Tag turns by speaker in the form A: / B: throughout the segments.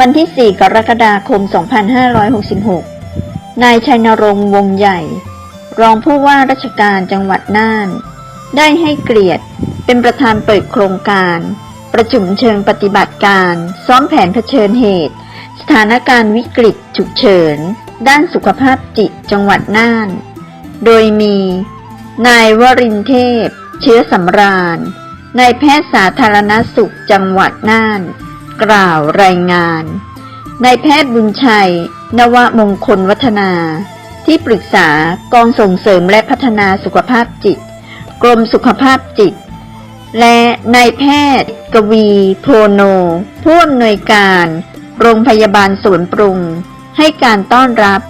A: วันที่ 4 กรกฎาคม 2566 นายชัยนรงค์วงใหญ่ รองผู้ว่าราชการจังหวัดน่าน ได้ให้เกียรติเป็นประธานเปิดโครงการ ประชุมเชิงปฏิบัติการ ซ้อมแผนเผชิญเหตุ สถานการณ์วิกฤตฉุกเฉิน ด้านสุขภาพจิตจังหวัดน่าน โดยมี นายวรินเทพ เชื้อสำราญนายแพทย์สาธารณสุขจังหวัดน่าน กล่าวรายงานนายแพทย์บุญชัย นวมงคลวัฒนา ที่ปรึกษากองส่งเสริมและพัฒนาสุขภาพจิต กรมสุขภาพจิต และนายแพทย์ กวีโพโน ผู้อำนวยการ โรงพยาบาลสวนปรุง ให้การต้อนรับ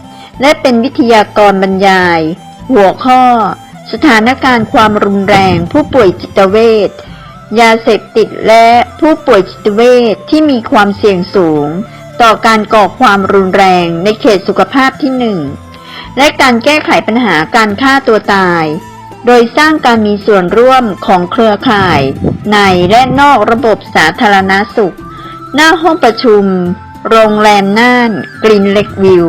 A: และเป็นวิทยากรบรรยาย หัวข้อ สถานการณ์ความรุนแรงผู้ป่วยจิตเวช ยาเสพติดและผู้ป่วยจิตเวชที่มีความเสี่ยงสูง ต่อการก่อความรุนแรงในเขตสุขภาพที่หนึ่งและการแก้ไขปัญหาการฆ่าตัวตาย โดยสร้างการมีส่วนร่วมของเครือข่าย ในและนอกระบบสาธารณสุข หน้าห้องประชุม โรงแรมน่าน กรีนเล็กวิว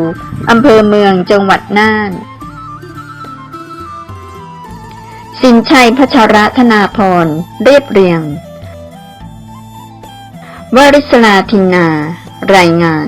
A: อำเภอเมืองจังหวัดน่าน สินชัยพัชรธนาพร เรียบเรียง วริศลาทินนา รายงาน